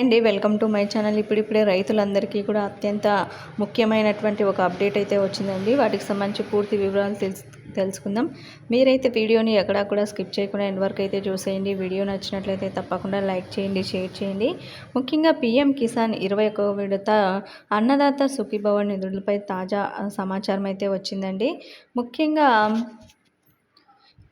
అండి welcome to my channel. ఇప్పుడిప్పుడే రైతులందరికీ కూడా అత్యంత ముఖ్యమైనటువంటి ఒక అప్డేట్ అయితే వచ్చిందండి. వాటికి సంబంధించి పూర్తి వివరాలు తెలుసు తెలుసుకుందాం. మీరైతే వీడియోని ఎక్కడా కూడా స్కిప్ చేయకుండా ఎండ్ వరకు అయితే చూసేయండి. వీడియో నచ్చినట్లయితే తప్పకుండా లైక్ చేయండి షేర్ చేయండి. ముఖ్యంగా పీఎం కిసాన్ ఇరవై ఒక విడత అన్నదాత సుఖీభవన్ నిధులపై తాజా సమాచారం అయితే వచ్చిందండి. ముఖ్యంగా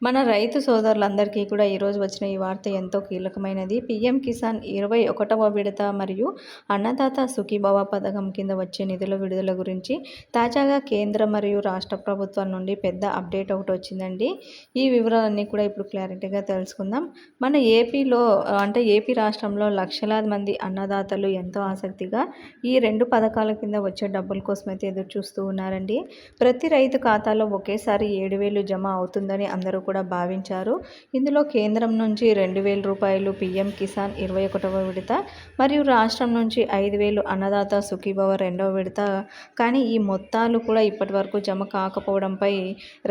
మన రైతు సోదరులందరికీ కూడా ఈరోజు వచ్చిన ఈ వార్త ఎంతో కీలకమైనది. పీఎం కిసాన్ ఇరవై ఒకటవ విడత మరియు అన్నదాత సుఖీభవ పథకం కింద వచ్చే నిధుల విడుదల గురించి తాజాగా కేంద్ర మరియు రాష్ట్ర ప్రభుత్వం నుండి పెద్ద అప్డేట్ ఒకటి వచ్చిందండి. ఈ వివరాలన్నీ కూడా ఇప్పుడు క్లారిటీగా తెలుసుకుందాం. మన ఏపీలో అంటే ఏపీ రాష్ట్రంలో లక్షలాది మంది అన్నదాతలు ఎంతో ఆసక్తిగా ఈ రెండు పథకాల కింద వచ్చే డబ్బుల కోసం అయితే ఎదురు చూస్తూ ఉన్నారండి. ప్రతి రైతు ఖాతాలో ఒకేసారి ఏడు వేలు జమ అవుతుందని అందరూ కూడా భావించారు. ఇందులో కేంద్రం నుంచి రెండు వేల రూపాయలు పీఎం కిసాన్ ఇరవై ఒకటవ విడత మరియు రాష్ట్రం నుంచి ఐదు వేలు అన్నదాత సుఖీభవ రెండవ విడత. కానీ ఈ మొత్తాలు కూడా ఇప్పటి వరకు జమ కాకపోవడంపై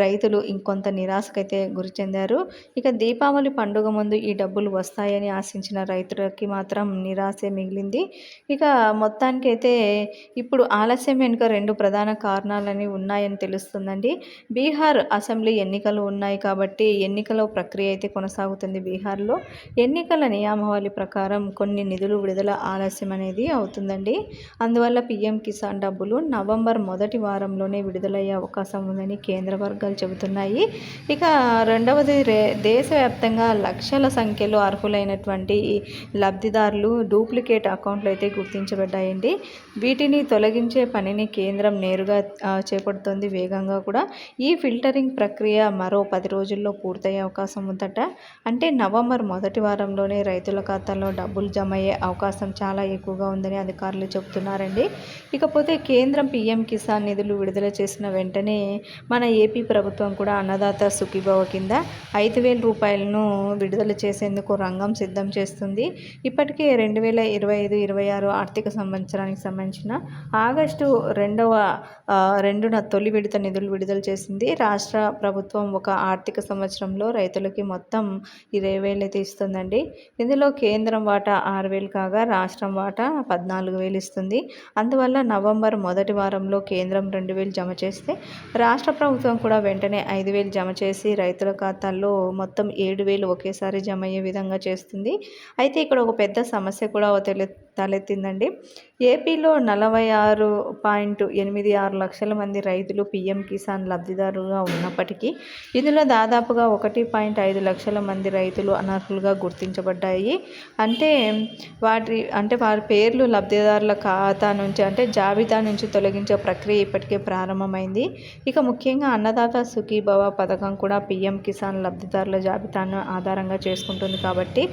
రైతులు ఇంకొంత నిరాశకైతే గురి చెందారు. ఇక దీపావళి పండుగ ముందు ఈ డబ్బులు వస్తాయని ఆశించిన రైతులకి మాత్రం నిరాశే మిగిలింది. ఇక మొత్తానికైతే ఇప్పుడు ఆలస్యం వెనుక రెండు ప్రధాన కారణాలని ఉన్నాయని తెలుస్తుందండి. బీహార్ అసెంబ్లీ ఎన్నికలు ఉన్నాయి కాబట్టి కాబట్టి ఎన్నికల ప్రక్రియ అయితే కొనసాగుతుంది బీహార్లో. ఎన్నికల నియామావళి ప్రకారం కొన్ని నిధులు విడుదల ఆలస్యం అనేది అవుతుందండి. అందువల్ల పీఎం కిసాన్ డబ్బులు నవంబర్ మొదటి వారంలోనే విడుదలయ్యే అవకాశం ఉందని కేంద్ర వర్గాలు చెబుతున్నాయి. ఇక రెండవది రే దేశవ్యాప్తంగా లక్షల సంఖ్యలో అర్హులైనటువంటి లబ్ధిదారులు డూప్లికేట్ అకౌంట్లు అయితే గుర్తించబడ్డాయండి. వీటిని తొలగించే పనిని కేంద్రం నేరుగా చేపడుతోంది వేగంగా కూడా. ఈ ఫిల్టరింగ్ ప్రక్రియ మరో పది రోజులు రోజుల్లో పూర్తయ్యే అవకాశం ఉందట. అంటే నవంబర్ మొదటి వారంలోనే రైతుల ఖాతాలో డబ్బులు జమ అయ్యే అవకాశం చాలా ఎక్కువగా ఉందని అధికారులు చెబుతున్నారండి. ఇకపోతే కేంద్రం పీఎం కిసాన్ నిధులు విడుదల చేసిన వెంటనే మన ఏపీ ప్రభుత్వం కూడా అన్నదాత సుఖీభవ కింద ఐదు వేల రూపాయలను విడుదల చేసేందుకు రంగం సిద్ధం చేస్తుంది. ఇప్పటికే రెండు వేల ఇరవై ఐదు ఇరవై ఆరు ఆర్థిక సంవత్సరానికి సంబంధించిన ఆగస్టు రెండవ రెండున తొలి విడత నిధులు విడుదల చేసింది. రాష్ట్ర ప్రభుత్వం ఒక ఆర్థిక సంవత్సరంలో రైతులకి మొత్తం ఇరవై వేలు అయితే ఇస్తుందండి ఇందులో కేంద్రం వాటా ఆరు వేలు కాగా రాష్ట్రం వాటా పద్నాలుగు వేలు ఇస్తుంది. అందువల్ల నవంబర్ మొదటి వారంలో కేంద్రం రెండు వేలు జమ చేస్తే రాష్ట్ర ప్రభుత్వం కూడా వెంటనే ఐదు వేలు జమ చేసి రైతుల ఖాతాల్లో మొత్తం ఏడు వేలు ఒకేసారి జమ అయ్యే విధంగా చేస్తుంది. అయితే ఇక్కడ ఒక పెద్ద సమస్య కూడా తెలి తలెత్తిందండి. ఏపీలో నలభై ఆరు పాయింట్ ఎనిమిది ఆరు లక్షల మంది రైతులు పీఎం కిసాన్ లబ్ధిదారులుగా ఉన్నప్పటికీ ఇందులో దాదాపుగా ఒకటి పాయింట్ ఐదు లక్షల మంది రైతులు అనర్హులుగా గుర్తించబడ్డాయి. అంటే వాటి అంటే వారి పేర్లు లబ్ధిదారుల ఖాతా నుంచి అంటే జాబితా నుంచి తొలగించే ప్రక్రియ ఇప్పటికే ప్రారంభమైంది. ఇక ముఖ్యంగా అన్నదాత సుఖీభవ పథకం కూడా పీఎం కిసాన్ లబ్ధిదారుల జాబితాను ఆధారంగా చేసుకుంటుంది కాబట్టి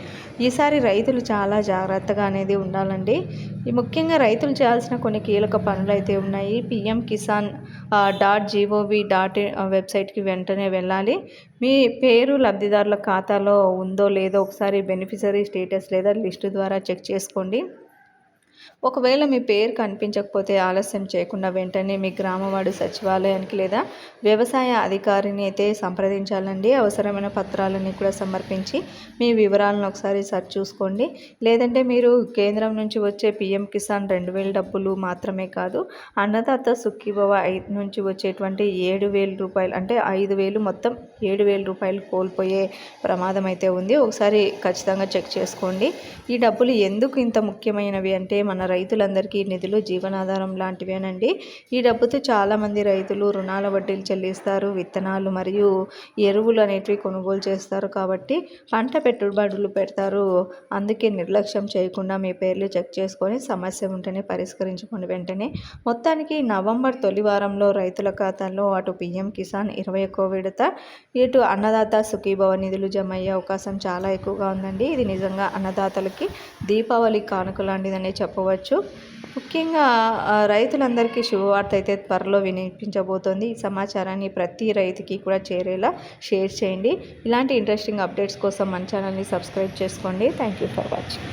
ఈసారి రైతులు చాలా జాగ్రత్తగా అనేది ఉండాలని ఈ ముఖ్యంగా రైతులు చేయాల్సిన కొన్ని కీలక పనులు అయితే ఉన్నాయి. PM Kisan dot gov dot వెబ్సైట్కి వెంటనే వెళ్ళాలి. మీ పేరు లబ్ధిదారుల ఖాతాలో ఉందో లేదో ఒకసారి బెనిఫిషరీ స్టేటస్ లేదా లిస్టు ద్వారా చెక్ చేసుకోండి. ఒకవేళ మీ పేరు కనిపించకపోతే ఆలస్యం చేయకుండా వెంటనే మీ గ్రామవాడు సచివాలయానికి లేదా వ్యవసాయ అధికారిని అయితే సంప్రదించాలండి. అవసరమైన పత్రాలన్నీ కూడా సమర్పించి మీ వివరాలను ఒకసారి సర్చ్ చూసుకోండి. లేదంటే మీరు కేంద్రం నుంచి వచ్చే పిఎం కిసాన్ రెండు వేల డబ్బులు మాత్రమే కాదు అన్నదాత సుఖీభవ ఐదు నుంచి వచ్చేటువంటి ఏడు వేల రూపాయలు అంటే ఐదు వేలు మొత్తం ఏడు వేల రూపాయలు కోల్పోయే ప్రమాదం అయితే ఉంది. ఒకసారి ఖచ్చితంగా చెక్ చేసుకోండి. ఈ డబ్బులు ఎందుకు ఇంత ముఖ్యమైనవి అంటే మన రైతులందరికీ నిధులు జీవనాధారం లాంటివేనండి. ఈ డబ్బుతో చాలామంది రైతులు రుణాల వడ్డీలు చెల్లిస్తారు విత్తనాలు మరియు ఎరువులు అనేటివి కొనుగోలు చేస్తారు కాబట్టి పంట పెట్టుబడులు పెడతారు. అందుకే నిర్లక్ష్యం చేయకుండా మీ పేర్లు చెక్ చేసుకొని సమస్య ఉంటేనే పరిష్కరించుకోండి. వెంటనే మొత్తానికి నవంబర్ తొలి వారంలో రైతుల ఖాతాల్లో అటు పిఎం కిసాన్ ఇరవై ఒక్క విడత ఇటు అన్నదాత సుఖీభవ నిధులు జమ అయ్యే అవకాశం చాలా ఎక్కువగా ఉందండి. ఇది నిజంగా అన్నదాతలకి దీపావళి కానుక లాంటిదనే చెప్పవచ్చు. చెప్పుకోవచ్చు. ముఖ్యంగా రైతులందరికీ శుభవార్త అయితే త్వరలో వినిపించబోతోంది. ఈ సమాచారాన్ని ప్రతి రైతుకి కూడా చేరేలా షేర్ చేయండి. ఇలాంటి ఇంట్రెస్టింగ్ అప్డేట్స్ కోసం మన ఛానల్ని సబ్స్క్రైబ్ చేసుకోండి. Thank you for watching.